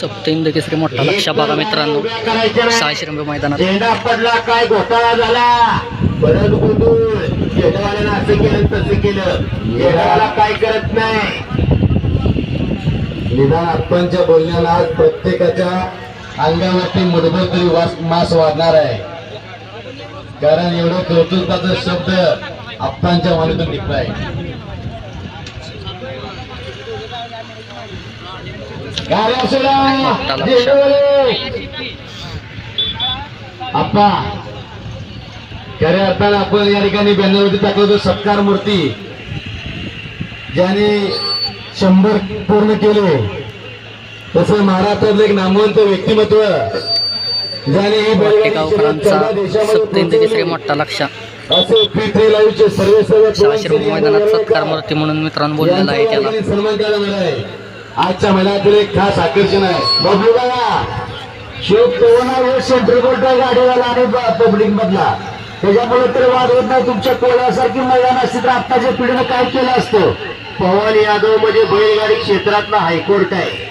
सप्तेंद्र केसरी मोठा लक्ष बघा मित्रांनो. सहाशे रुपये मैदानात. झेंडा पडला काय घोटाळा झाला? परत गोंधळ असं केलं तसं केलं. झेंडावाला काय करत नाही? निदान आपणच्या बोलण्याला आज प्रत्येकाच्या अंगावरती मुठभर तरी वास मास वाढणार आहे. कारण एवढं कौतुकाचा शब्द आप्पांच्या मनातून निघलाय गाड्या सोडा मोठा लक्ष. झेंडावाले. आप्पा खऱ्या अर्थानं आपण या ठिकाणी बॅनरवरती टाकलं सत्कार मूर्ती ज्याने शंभर पूर्ण केले तसं महाराष्ट्रातलं एक नामवंत व्यक्तिमत्व ज्याने ही सर्व देशामध्ये. मोठा लक्ष रुपये मैदानात सत्कार मूर्ती म्हणून मित्रांनो बोललेला आहे त्याला. आजच्या महिन्यातील एक खास आकर्षण आहे. बघू बघा. शिव कोणा वेळ सेंट्रल कोर्ट गाडीवाला आणि पब्लिक मधला. त्याच्यामुळे तर वाद होत नाही. तुमच्या कोळ्यासारखी मैदान असते तर आत्ताच्या पिढीनं काय केलं असतं? पवन यादव म्हणजे बैलगाडी क्षेत्रातला हायकोर्ट आहे.